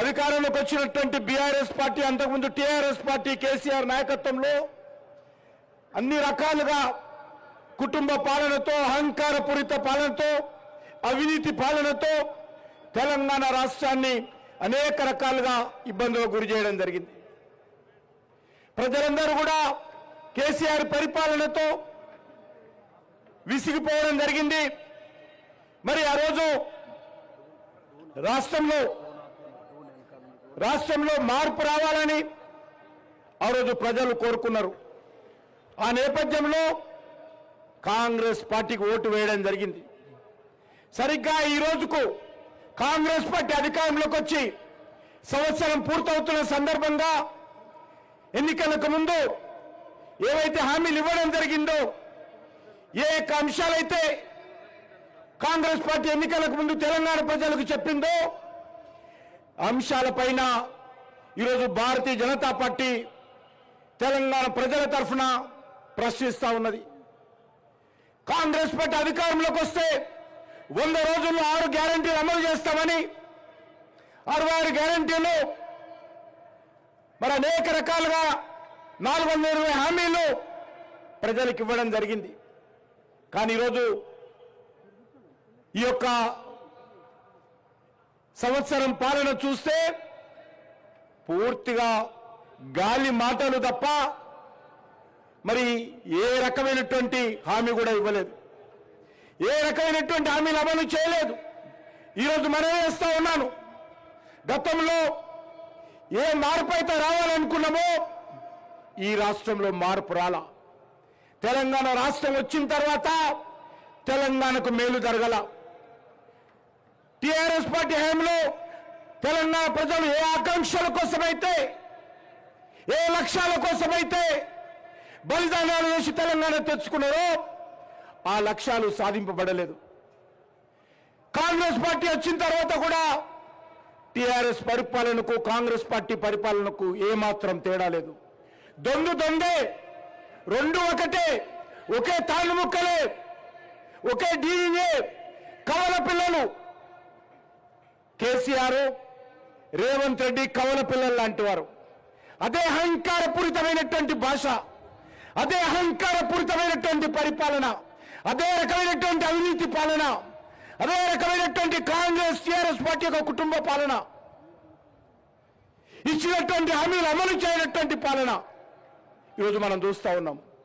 అధికారంలోకి వచ్చినటువంటి BRS party అంతకుముందు టీఆర్ఎస్ పార్టీ కేసీఆర్ నాయకత్వంలో అన్ని రకాలుగా కుటుంబ పాలనతో అహంకారపూరిత పాలనతో అవినీతి పాలనతో తెలంగాణ రాష్ట్రాన్ని అనేక రకాలుగా ఇబ్బందులకు గురి చేయడం జరిగింది. ప్రజలందరూ కూడా కేసీఆర్ పరిపాలనతో విసిగిపోవడం జరిగింది. మరి ఆ రోజు రాష్ట్రంలో రాష్ట్రంలో మార్పు రావాలని ఆ రోజు ప్రజలు కోరుకున్నారు. ఆ నేపథ్యంలో కాంగ్రెస్ పార్టీకి ఓటు వేయడం జరిగింది. సరిగ్గా ఈ రోజుకు కాంగ్రెస్ పార్టీ అధికారంలోకి వచ్చి సంవత్సరం పూర్తవుతున్న సందర్భంగా ఎన్నికలకు ముందు ఏవైతే హామీలు ఇవ్వడం జరిగిందో ఏ యొక్క అంశాలైతే కాంగ్రెస్ పార్టీ ఎన్నికలకు ముందు తెలంగాణ ప్రజలకు చెప్పిందో అంశాలపైన ఈరోజు భారతీయ జనతా పార్టీ తెలంగాణ ప్రజల తరఫున ప్రశ్నిస్తా ఉన్నది. కాంగ్రెస్ పార్టీ అధికారంలోకి వస్తే వంద రోజుల్లో ఆరు గ్యారంటీలు అమలు చేస్తామని అరవై ఆరు గ్యారంటీలు మరి అనేక రకాలుగా నాలుగు వందల ఇరవై హామీలు ప్రజలకు ఇవ్వడం జరిగింది. కానీ ఈరోజు ఈ యొక్క సంవత్సరం పాలన చూస్తే పూర్తిగా గాలి మాటలు తప్ప మరి ఏ రకమైనటువంటి హామీ కూడా ఇవ్వలేదు. ఏ రకమైనటువంటి హామీలు అమలు చేయలేదు. ఈరోజు మనమే వేస్తా ఉన్నాను. గతంలో ఏ మార్పు అయితే రావాలనుకున్నామో ఈ రాష్ట్రంలో మార్పు రాలా. తెలంగాణ రాష్ట్రం వచ్చిన తర్వాత తెలంగాణకు మేలు జరగల. టిఆర్ఎస్ పార్టీ హయాంలో తెలంగాణ ప్రజలు ఏ ఆకాంక్షల కోసమైతే ఏ లక్ష్యాల కోసమైతే బలిదానాలు వేసి తెలంగాణ తెచ్చుకున్నారో ఆ లక్ష్యాలు సాధింపబడలేదు. కాంగ్రెస్ పార్టీ వచ్చిన తర్వాత కూడా టిఆర్ఎస్ పరిపాలనకు కాంగ్రెస్ పార్టీ పరిపాలనకు ఏమాత్రం తేడా లేదు. దొంగ దొందే రెండు ఒకటే ఒకే తాళ్ళు ముక్కలే ఒకే డీఏ కవల పిల్లలు కేసీఆర్ రేవంత్ రెడ్డి కవల పిల్లలు లాంటి వారు. అదే అహంకారపూరితమైనటువంటి భాష అదే అహంకారపూరితమైనటువంటి పరిపాలన అదే రకమైనటువంటి అవినీతి పాలన అదే రకమైనటువంటి కాంగ్రెస్ టీఆర్ఎస్ పార్టీ యొక్క కుటుంబ పాలన ఇచ్చినటువంటి హామీలు అమలు చేయనటువంటి పాలన. ఈరోజు మనం చూస్తూ ఉన్నాం.